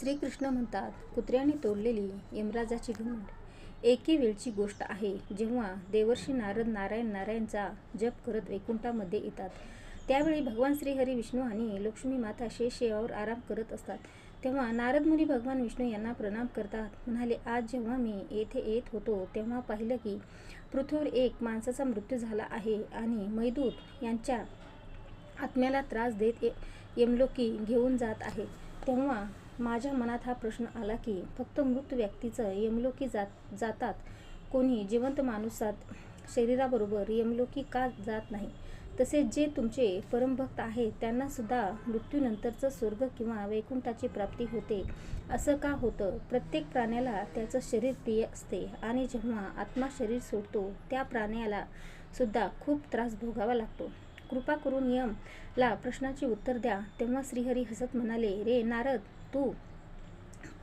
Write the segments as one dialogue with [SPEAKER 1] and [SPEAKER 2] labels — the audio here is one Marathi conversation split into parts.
[SPEAKER 1] श्रीकृष्ण म्हणतात कुत्र्याने तोडलेली यमराजाची घुमट एके वेळची गोष्ट आहे जेव्हा देवर्षी नारद नारायण नारायणचा जप करत वैकुंठामध्ये येतात. त्यावेळी भगवान श्रीहरी विष्णू आणि लक्ष्मी माता शेषेवावर आराम करत असतात. तेव्हा नारद मुनी भगवान विष्णू यांना प्रणाम करतात. म्हणाले आज जेव्हा मी येथे येत होतो तेव्हा पाहिलं की पृथ्वीवर एक माणसाचा मृत्यू झाला आहे आणि मैदूत यांच्या आत्म्याला त्रास देत ये- यमलोकी घेऊन जात आहे. तेव्हा माझ्या मनात हा प्रश्न आला की फक्त मृत व्यक्तीचं यमलोकी जात जातात. कोणी जिवंत माणूसात शरीराबरोबर यमलोकी का जात नाही? तसेच जे तुमचे परमभक्त आहेत त्यांनासुद्धा मृत्यूनंतरचं स्वर्ग किंवा वैकुंठाची प्राप्ती होते. असं का होतं? प्रत्येक प्राण्याला त्याचं शरीर प्रिय असते आणि जेव्हा आत्मा शरीर सोडतो त्या प्राण्याला सुद्धा खूप त्रास भोगावा लागतो. कृपा करून यमला प्रश्नाची प्रश्नाचे उत्तर द्या. तेव्हा श्रीहरी हसत म्हणाले रे नारद तू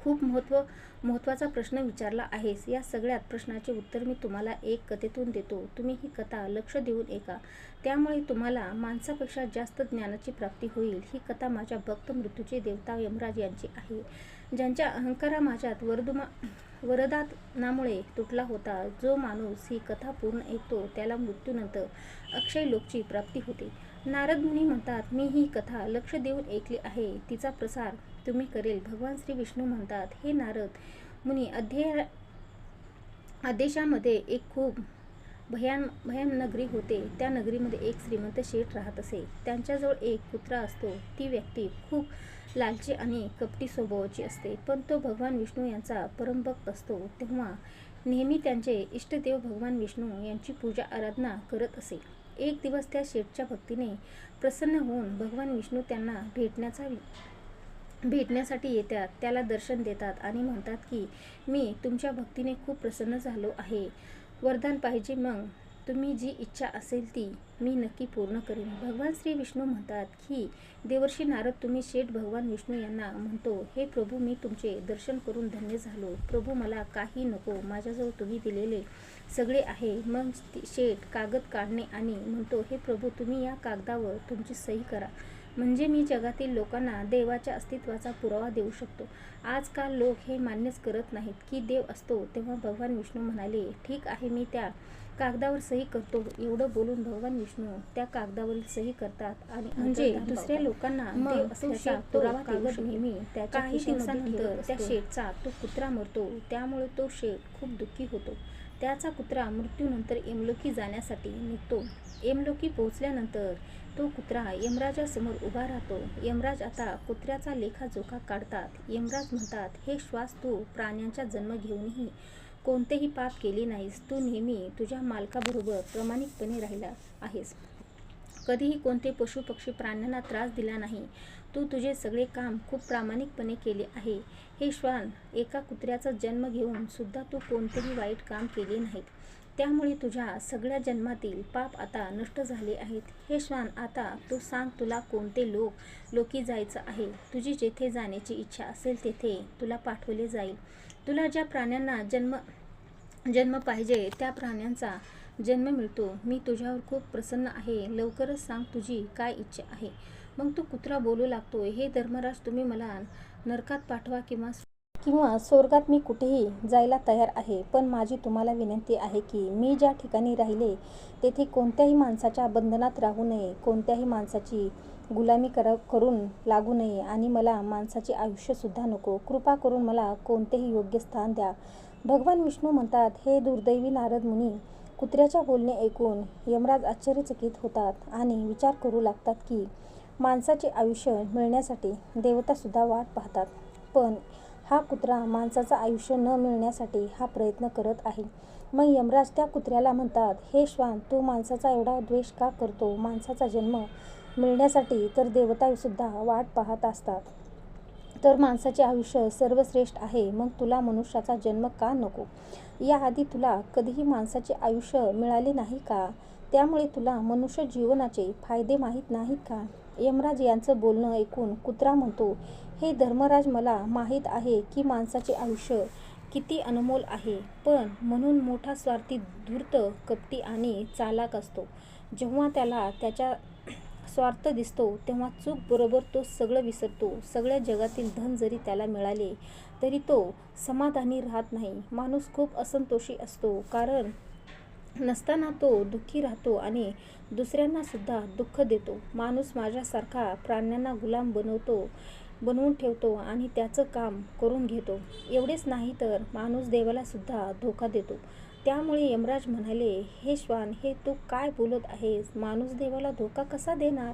[SPEAKER 1] खूप महत्त्व महत्त्वाचा प्रश्न विचारला आहेस. या सगळ्यात प्रश्नाचे उत्तर मी तुम्हाला एक कथेतून देतो. तुम्ही ही कथा लक्ष देऊन ऐका. त्यामुळे तुम्हाला माणसापेक्षा जास्त ज्ञानाची प्राप्ती होईल. ही कथा माझ्या भक्त मृत्यूचे देवता यमराज यांची आहे. ज्यांच्या अहंकारा माझ्यात वर्धमा वरदानामुळे तुटला होता. जो माणूस ही कथा पूर्ण ऐकतो त्याला मृत्यूनंतर अक्षय लोकची प्राप्ती होते. नारद मुनी म्हणतात मी ही कथा लक्ष देऊन ऐकली आहे. तिचा प्रसार तुम्ही करेल. भगवान श्री विष्णू म्हणतात हे नारद मुनी अध्यय आदेशामध्ये एक खूप भयान भयान नगरी होते. त्या नगरीमध्ये एक श्रीमंत शेठ राहत असे. त्यांच्याजवळ एक कुत्रा असतो. ती व्यक्ती खूप लालची आणि कपटी स्वभावाची असते. पण तो भगवान विष्णू यांचा परमभक्त असतो. तेव्हा नेहमी त्यांचे इष्टदेव भगवान विष्णू यांची पूजा आराधना करत असे. एक दिवस त्या शेठच्या भक्तीने प्रसन्न होऊन भगवान विष्णू त्यांना भेटण्याचा भेटण्यासाठी येतात. त्याला दर्शन देतात आणि म्हणतात की मी तुमच्या भक्तीने खूप प्रसन्न झालो आहे. वरदान पाहिजे मग तुम्ही जी इच्छा असेल ती मी नक्की पूर्ण करेन. भगवान श्री विष्णू म्हणतात की देवर्षी नारद तुम्ही शेठ भगवान विष्णू यांना म्हणतो हे प्रभू मी तुमचे दर्शन करून धन्य झालो. प्रभू मला काही नको. माझ्याजवळ तुम्ही दिलेले सगळे आहे. मग शेठ कागद काढणे आणि म्हणतो हे प्रभू तुम्ही या कागदावर तुमची सही करा. म्हणजे मी जगातील लोकांना देवाच्या अस्तित्वाचा पुरावा देऊ शकतो. आजकाल लोक हे मान्यच करत नाहीत की देव असतो तेव्हा भगवान विष्णू म्हणाले ठीक आहे मी त्या कागदावर सही करतो एवढं बोलून भगवान विष्णू त्या कागदावरील सही करतात आणि म्हणजे दुसऱ्या लोकांना नेहमी
[SPEAKER 2] काही
[SPEAKER 1] दिवसानंतर त्या. शेठचा तो कुत्रा मरतो त्यामुळे तो शेठ खूप दुःखी होतो. त्याचा कुत्रा मृत्यूनंतर यमलोकी जाण्यासाठी निघतो. यमलोकी पोहोचल्यानंतर तो कुत्रा यमराजासमोर उभा राहतो. यमराज आता कुत्र्याचा लेखाजोखा काढतात. यमराज म्हणतात हे श्वास तू प्राण्यांचा जन्म घेऊनही कोणतेही पाप केले नाहीस. तू नेहमी तुझ्या मालकाबरोबर प्रामाणिकपणे राहिला आहेस. कधीही कोणते पशु पक्षी प्राण्यांना त्रास दिला नाही. तू तुझे सगळे काम खूप प्रामाणिकपणे केले आहे. हे श्वान एका कुत्र्याचा जन्म घेऊन सुद्धा तू कोणतेही वाईट काम केले नाहीत. त्यामुळे तुझ्या सगळ्या जन्मातील पाप आता नष्ट झाले आहेत. हे श्वान आता तू सांग तुला कोणते लोक लोकी जायचं आहे. तुझी जेथे जाण्याची इच्छा असेल तेथे तुला पाठवले जाईल. तुला ज्या प्राण्यांना जन्म जन्म पाहिजे त्या प्राण्यांचा जन्म मिळतो. मी तुझ्यावर खूप प्रसन्न आहे. लवकरच सांग तुझी काय इच्छा आहे. मग तो कुत्रा बोलू लागतो हे धर्मराज तुम्ही मला नरकात पाठवा किंवा किंवा स्वर्गात मी कुठेही जायला तयार आहे पण माझी तुम्हाला विनंती आहे की मी ज्या ठिकाणी राहिले तेथे कोणत्याही माणसाच्या बंधनात राहू नये. कोणत्याही माणसाची गुलामी करा करून लागू नये आणि मला माणसाचे आयुष्यसुद्धा नको. कृपा करून मला कोणतेही योग्य स्थान द्या. भगवान विष्णू म्हणतात हे दुर्दैवी नारद मुनी कुत्र्याच्या बोलणे ऐकून यमराज आश्चर्यचकित होतात आणि विचार करू लागतात की माणसाचे आयुष्य मिळण्यासाठी देवतासुद्धा वाट पाहतात. पण हा कुत्रा माणसाचं आयुष्य न मिळण्यासाठी हा प्रयत्न करत आहे. मग यमराज त्या कुत्र्याला म्हणतात हे श्वान तू माणसाचा एवढा द्वेष का करतो? माणसाचा जन्म मिळण्यासाठी तर देवतासुद्धा वाट पाहत असतात. तर माणसाचे आयुष्य सर्वश्रेष्ठ आहे मग तुला मनुष्याचा जन्म का नको? याआधी तुला कधीही माणसाचे आयुष्य मिळाले नाही का? त्यामुळे तुला मनुष्य जीवनाचे फायदे माहीत नाहीत का? यमराज यांचं बोलणं ऐकून कुत्रा म्हणतो हे धर्मराज मला माहीत आहे की माणसाचे आयुष्य किती अनमोल आहे पण म्हणून मोठा स्वार्थी धूर्त कपटी आणि चालाक असतो. जेव्हा त्याला त्याच्या स्वार्थ दिसतो तेव्हा चूक बरोबर तो सगळं विसरतो. सगळ्या जगातील धन जरी त्याला मिळाले तरी तो समाधानी राहत नाही. माणूस खूप असंतोषी असतो कारण नसताना तो दुःखी राहतो आणि दुसऱ्यांना सुद्धा दुःख देतो. माणूस माझ्यासारखा प्राण्यांना गुलाम बनवतो बनवून ठेवतो आणि त्याचं काम करून घेतो. एवढेच नाही तर माणूस देवाला सुद्धा धोका देतो. त्यामुळे यमराज म्हणाले हे श्वान हे तू काय बोलत आहेस? माणूस देवाला धोका कसा देणार?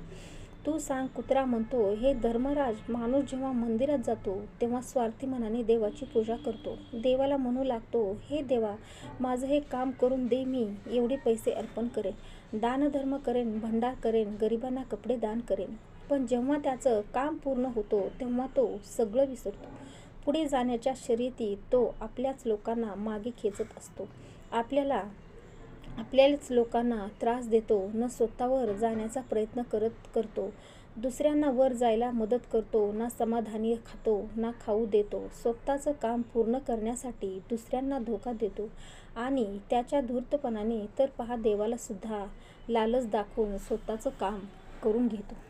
[SPEAKER 1] तू सांग कुत्रा म्हणतो हे धर्मराज माणूस जेव्हा मंदिरात जातो तेव्हा स्वार्थी मनाने देवाची पूजा करतो. देवाला म्हणू लागतो हे देवा माझं हे काम करून दे मी एवढे पैसे अर्पण करेन. दानधर्म करेन भंडार करेन गरिबांना कपडे दान करेन. पण जेव्हा त्याचं काम पूर्ण होतो तेव्हा तो सगळं विसरतो. पुढे जाण्याच्या शर्यतीत तो आपल्याच लोकांना मागे खेचत असतो. आपल्याला आपल्याच लोकांना त्रास देतो न स्वतःवर जाण्याचा प्रयत्न करत करतो. दुसऱ्यांना वर जायला मदत करतो ना समाधानी खातो ना खाऊ देतो. स्वतःचं काम पूर्ण करण्यासाठी दुसऱ्यांना धोका देतो. आणि त्याच्या धूर्तपणाने तर पहा देवालासुद्धा लालच दाखवून स्वतःचं काम करून घेतो.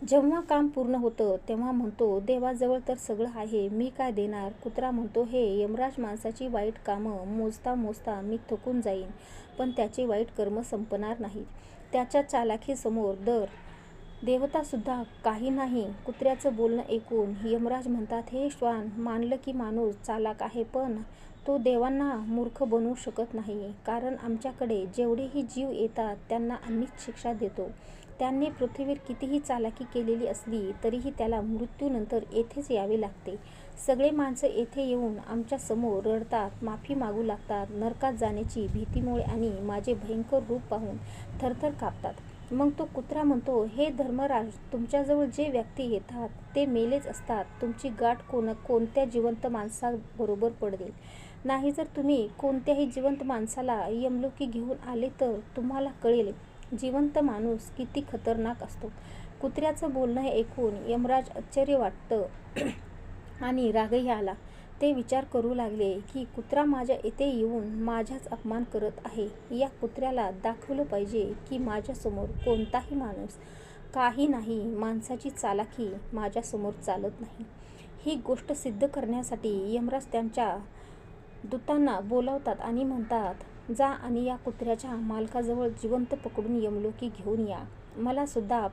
[SPEAKER 1] जेव्हा काम पूर्ण होतं तेव्हा म्हणतो देवाजवळ तर सगळं आहे मी काय देणार कुत्रा म्हणतो हे यमराज माणसाची वाईट कामं मोजता मोजता मी थकून जाईन पण त्याचे वाईट कर्म संपणार नाहीत. त्याच्या चालाखीसमोर दर. देवतासुद्धा काही नाही कुत्र्याचं बोलणं ऐकून यमराज म्हणतात हे श्वान मानलं की माणूस चालाक आहे पण तो देवांना मूर्ख बनवू शकत नाही. कारण आमच्याकडे जेवढेही जीव येतात त्यांना आम्हीच शिक्षा देतो. त्यांनी पृथ्वीवर कितीही चालाकी केलेली असली तरीही त्याला मृत्यूनंतर येथेच यावे लागते. सगळे माणसं येथे येऊन आमच्यासमोर रडतात माफी मागू लागतात नरकात जाण्याची भीतीमुळे आणि माझे भयंकर रूप पाहून थरथर कापतात. मग तो कुत्रा म्हणतो हे धर्मराज तुमच्याजवळ जे व्यक्ती येतात ते मेलेच असतात. तुमची गाठ कोण कोणत्या जिवंत माणसाबरोबर पडेल नाही जर तुम्ही कोणत्याही जिवंत माणसाला यमलोकी घेऊन आले तर तुम्हाला कळेल जिवंत माणूस किती खतरनाक असतो. कुत्र्याचं बोलणं ऐकून यमराज आश्चर्य वाटतं. आणि रागही आला. ते विचार करू लागले की कुत्रा माझ्या येथे येऊन माझ्याच अपमान करत आहे. या कुत्र्याला दाखवलं पाहिजे की माझ्यासमोर कोणताही माणूस काही नाही माणसाची चालाखी माझ्यासमोर चालत नाही. ही गोष्ट सिद्ध करण्यासाठी यमराज त्यांच्या दूतांना बोलावतात आणि म्हणतात जा आणि या कुत्र्याच्या मालकाजवळ जिवंत पकडून यमलोकी घेऊन या. मला सुद्धा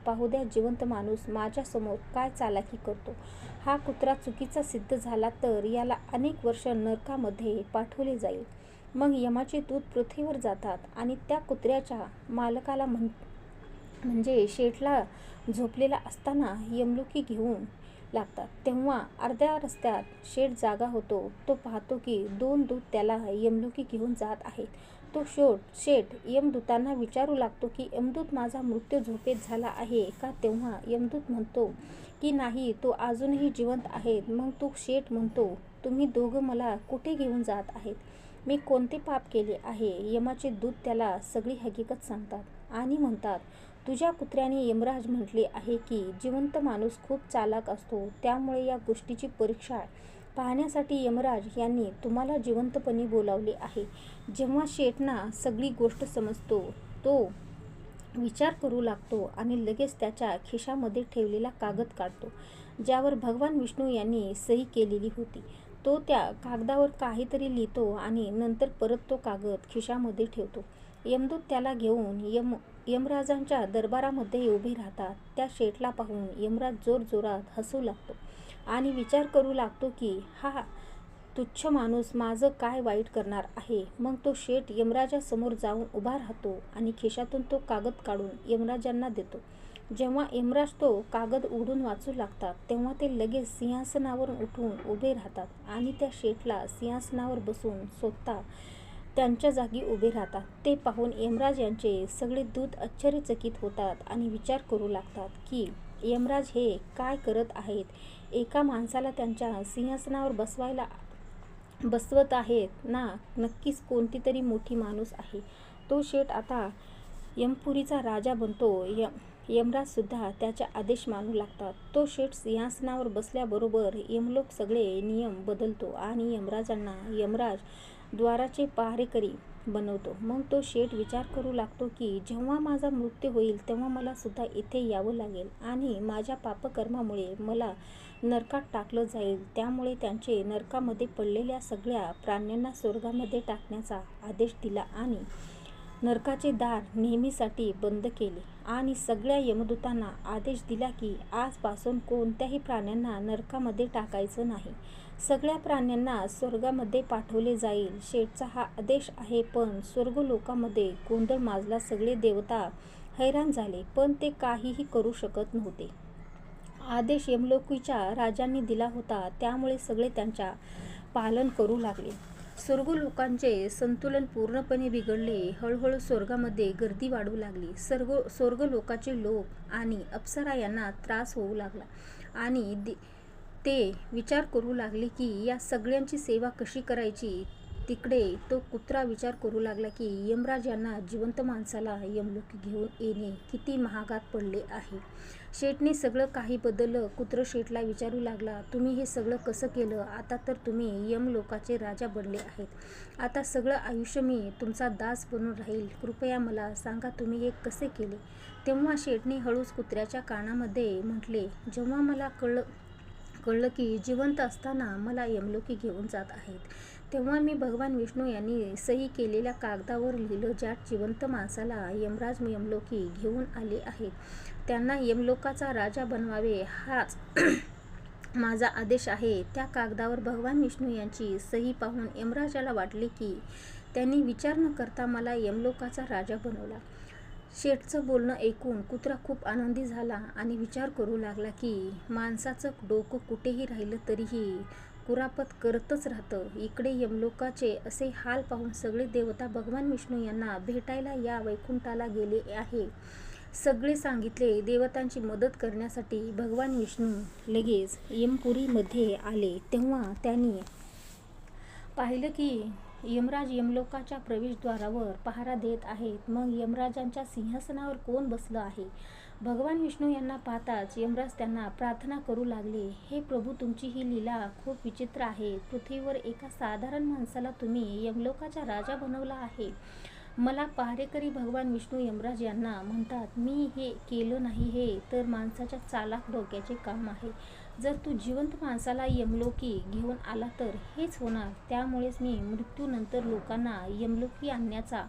[SPEAKER 1] जिवंत माणूस माझ्यासमोर काय चालाकी करतो. हा कुत्रा चुकीचा सिद्ध झाला तर याला अनेक वर्ष नरकामध्ये पाठवले जाईल. मग यमाचे दूत पृथ्वीवर जातात आणि त्या कुत्र्याच्या मालकाला म्हण म्हणजे शेठला झोपलेला असताना यमलुकी घेऊन लागतात. तेव्हा अर्ध्या रस्त्यात शेठ जागा होतो. तो पाहतो की दोन दूत त्याला यमलोकी घेऊन जात आहेत. तो शोट शेठ यमदूतांना विचारू लागतो की यमदूत माझा मृत्यू झोपेत झाला आहे का? तेव्हा यमदूत म्हणतो की नाही तो अजूनही जिवंत आहेत मग तो शेठ म्हणतो तुम्ही दोघं मला कुठे घेऊन जात आहेत? मी कोणते पाप केले आहे? यमाचे दूत त्याला सगळी हकीकत सांगतात आणि म्हणतात तुझ्या कुत्र्याने यमराज म्हटले आहे की जिवंत माणूस खूप चालाक असतो. त्यामुळे या गोष्टीची परीक्षा पाहण्यासाठी यमराज यांनी तुम्हाला जिवंतपणे बोलावले आहे. जेव्हा शेठना सगळी गोष्ट समजतो तो विचार करू लागतो आणि लगेच त्याच्या खिशामध्ये ठेवलेला कागद काढतो ज्यावर भगवान विष्णू यांनी सही केलेली होती. तो त्या कागदावर काहीतरी लिहितो आणि नंतर परत तो कागद खिशामध्ये ठेवतो. यमदूत त्याला घेऊन यम यमराजांच्या दरबारामध्ये उभे राहतात. त्या शेठला पाहून यमराज जोरजोरात हसू लागतो आणि विचार करू लागतो की हा तुच्छ माणूस माझं काय वाईट करणार आहे? मग तो शेठ यमराजासमोर जाऊन उभा राहतो आणि खिशातून तो कागद काढून यमराजांना देतो. जेव्हा यमराज तो कागद उघडून वाचू लागतात तेव्हा ते लगेच सिंहासनावरून उठून उभे राहतात आणि त्या शेठला सिंहासनावर बसून स्वतः त्यांच्या जागी उभे राहतात. ते पाहून यमराज यांचे सगळे दूत आश्चर्यचकित होतात आणि विचार करू लागतात की यमराज हे काय करत आहेत? एका माणसाला त्यांच्या सिंहासनावर बसवायला बसवत आहेत? ना नक्कीच कोणती तरी मोठी माणूस आहे. तो शेठ आता यमपुरीचा राजा बनतो. यम यमराजसुद्धा त्याचे आदेश मानू लागतात. तो शेठ सिंहासनावर बसल्याबरोबर यमलोक सगळे नियम बदलतो आणि यमराजांना यमराज द्वाराचे पहारेकरी बनवतो. मग तो शेठ विचार करू लागतो की जेव्हा माझा मृत्यू होईल तेव्हा मला सुद्धा इथे यावं लागेल आणि माझ्या पापकर्मामुळे मला नरकात टाकलं जाईल. त्यामुळे त्यांचे नरकामध्ये पडलेल्या सगळ्या प्राण्यांना स्वर्गामध्ये टाकण्याचा आदेश दिला आणि नरकाचे दार नेहमीसाठी बंद केले आणि सगळ्या यमदूतांना आदेश दिला की आजपासून कोणत्याही प्राण्यांना नरकामध्ये टाकायचं नाही. सगळ्या प्राण्यांना स्वर्गामध्ये पाठवले जाईल. शेठचा हा आदेश आहे पण स्वर्गलोकामध्ये गोंधळ माजला सगळे देवता हैराण झाले पण ते काहीही करू शकत नव्हते. आदेश यमलोकीच्या राजांनी दिला होता त्यामुळे सगळे त्यांच्या पालन करू लागले. स्वर्ग लोकांचे संतुलन पूर्णपणे बिघडले. हळूहळू स्वर्गामध्ये गर्दी वाढू लागली. स्वर्ग स्वर्गलोकाचे लोक आणि अप्सरा यांना त्रास होऊ लागला आणि दे- ते विचार करू लागले की या सगळ्यांची सेवा कशी करायची? तिकडे तो कुत्रा विचार करू लागला की यमराज यांना जिवंत माणसाला यमलोक घेऊन येणे किती महागात पडले आहे. शेठने सगळं काही बदललं. कुत्र शेठला विचारू लागला तुम्ही हे सगळं कसं केलं? आता तर तुम्ही यमलोकाचे राजा बनले आहेत. आता सगळं आयुष्य मी तुमचा दास बनून राहील. कृपया मला सांगा तुम्ही हे कसे केले? तेव्हा शेठने हळूच कुत्र्याच्या कानामध्ये म्हटले जेव्हा मला कळलं कळलं की जिवंत असताना मला यमलोकी घेऊन जात आहेत. तेव्हा मी भगवान विष्णू यांनी सही केलेल्या कागदावर लिहिलं ज्या जिवंत माणसाला यमराज यमलोकी घेऊन आले आहेत. त्यांना यमलोकाचा राजा बनवावे हाच माझा आदेश आहे. त्या कागदावर भगवान विष्णू यांची सही पाहून यमराजाला वाटले की त्यांनी विचार न करता मला यमलोकाचा राजा बनवला. शेठचं बोलणं ऐकून कुत्रा खूप आनंदी झाला आणि विचार करू लागला की माणसाचं डोकं कुठेही राहिलं तरीही कुरापत करतच राहतं. इकडे यमलोकाचे असे हाल पाहून सगळे देवता भगवान विष्णू यांना भेटायला या वैकुंठाला गेले आहे. सगळे सांगितले देवतांची मदत करण्यासाठी भगवान विष्णू लगेच यमपुरीमध्ये आले. तेव्हा त्यांनी पाहिलं की यमराज यमलोकाच्या प्रवेशद्वारावर पहारा देत आहेत. मग यमराजांच्या सिंहासनावर कोण बसलं आहे? भगवान विष्णू यांना पाहताच यमराज त्यांना प्रार्थना करू लागले. हे प्रभू तुमची ही लीला खूप विचित्र आहे. पृथ्वीवर एका साधारण माणसाला तुम्ही यमलोकाचा राजा बनवला आहे. मला पहारेकरी भगवान विष्णू यमराज यांना म्हणतात मी हे केलं नाही हे तर माणसाच्या चालाक डोक्याचे काम आहे. जर तू जिवंत माणसाला यमलोकी घेऊन आला तर हेच होणार त्यामुळेच मी मृत्यूनंतर लोकांना यमलोकी आणण्याचा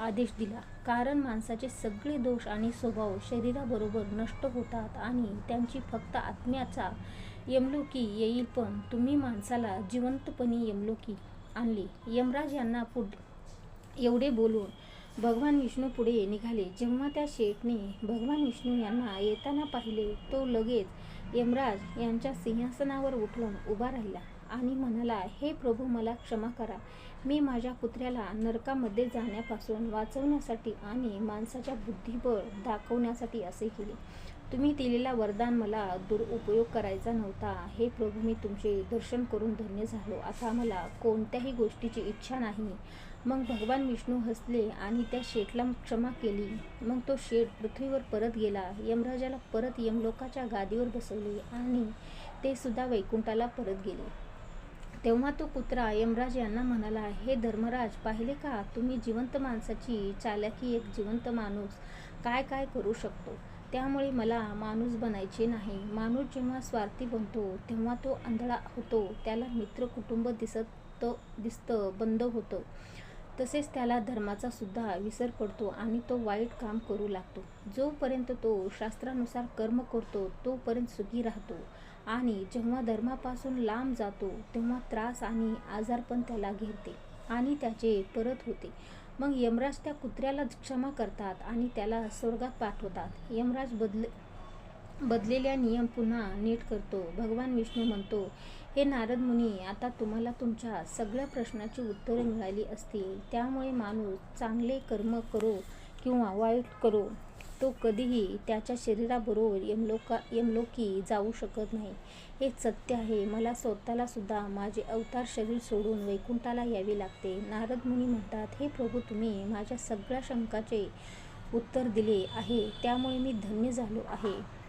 [SPEAKER 1] आदेश दिला. कारण माणसाचे सगळे दोष आणि स्वभाव शरीराबरोबर नष्ट होतात आणि त्यांची फक्त आत्म्याचा यमलोकी येईल. पण तुम्ही माणसाला जिवंतपणे यमलोकी आणली. यमराज यांना पुढ एवढे बोलून भगवान विष्णू पुढे निघाले. जेव्हा त्या शेठने भगवान विष्णू यांना येताना पाहिले तो लगेच यमराज यांच्या सिंहासनावर उठून उभा राहिला आणि म्हणाला हे प्रभू मला क्षमा करा. मी माझ्या कुत्र्याला नरकामध्ये जाण्यापासून वाचवण्यासाठी आणि माणसाच्या बुद्धिबळ दाखवण्यासाठी असे केले. तुम्ही दिलेला वरदान मला दुरुपयोग करायचा नव्हता. हे प्रभू मी तुमचे दर्शन करून धन्य झालो. आता मला कोणत्याही गोष्टीची इच्छा नाही. मग भगवान विष्णू हसले आणि त्या शेठला क्षमा केली. मग तो शेठ पृथ्वीवर परत गेला. यमराजाला परत यमलोकाच्या गादीवर बसवले आणि ते सुद्धा वैकुंठाला परत गेले. तेव्हा तो कुत्रा यमराज यांना म्हणाला हे धर्मराज पाहिले का? तुम्ही जिवंत माणसाची चालाकी एक जिवंत माणूस. काय काय करू शकतो? त्यामुळे मला माणूस बनायचे नाही. माणूस जेव्हा स्वार्थी बनतो तेव्हा तो आंधळा होतो. त्याला मित्र कुटुंब दिसत दिसतं बंद होतं. तसेच त्याला धर्माचा सुद्धा विसर पडतो आणि तो वाईट काम करू लागतो. जोपर्यंत तो शास्त्रानुसार कर्म करतो तोपर्यंत सुखी राहतो. आणि जेव्हा धर्मापासून लांब जातो तेव्हा त्रास आणि आजारपण त्याला घेते आणि त्याचे परत होते. मग यमराज त्या कुत्र्याला क्षमा करतात आणि त्याला स्वर्गात पाठवतात. यमराज बदल बदलेल्या नियम पुन्हा नीट करतो. भगवान विष्णू म्हणतो हे नारद मुनी आता तुम्हाला तुमच्या सगळ्या प्रश्नाची उत्तरे मिळाली असतील. त्यामुळे माणूस चांगले कर्म करो किंवा वाईट करो. तो कधीही त्याच्या शरीराबरोबर यमलोका यमलोकी जाऊ शकत नाही. हे सत्य आहे. मला स्वतःला सुद्धा माझे अवतार शरीर सोडून वैकुंठाला यावे लागते. नारद मुनी म्हणतात हे प्रभू तुम्ही माझ्या सगळ्या शंकाचे उत्तर दिले आहे. त्यामुळे मी धन्य झालो आहे.